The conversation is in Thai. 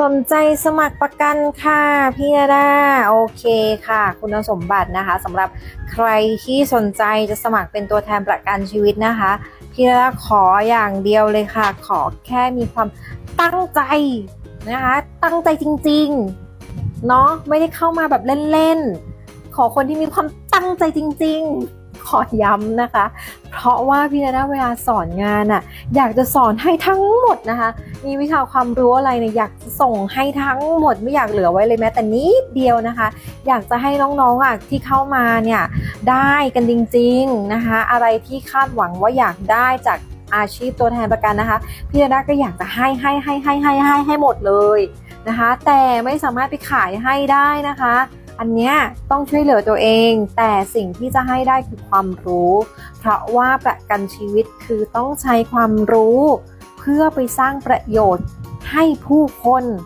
สนใจสมัครประกันค่ะพี่นาดาโอเคค่ะ คุณสมบัตินะคะสำหรับใครที่สนใจจะสมัครเป็นตัวแทนประกันชีวิตนะคะ พี่นาดาขออย่างเดียวเลยค่ะ ขอแค่มีความตั้งใจนะคะ ตั้งใจจริงๆเนาะไม่ได้เข้ามาแบบเล่นๆขอคนที่มีความตั้งใจจริง ๆ ขอย้ำนะคะ เพราะว่าพี่นาดาเวลาสอนงานอะอยากจะสอนให้ทั้งหมดนะคะ มีวิชาความรู้อะไรเนี่ยอยากส่งให้ทั้งหมดไม่อยากเหลือไว้เลยแม้แต่นิดเดียวนะคะ อยากจะให้น้องๆอะที่เข้ามาเนี่ยได้กันจริงๆนะคะ อะไรที่คาดหวังว่าอยากได้จากอาชีพตัวแทนประกันนะคะ พี่นาดาก็อยากจะให้ให้ให้ให้ให้ให้ให้หมดเลยนะคะ แต่ไม่สามารถไปขายให้ได้นะคะ อันเนี้ยต้องช่วยเหลือตัวเอง แต่สิ่งที่จะให้ได้คือความรู้ เพราะว่าประกันชีวิตคือต้องใช้ความรู้ เพื่อไปสร้างประโยชน์ให้ผู้คน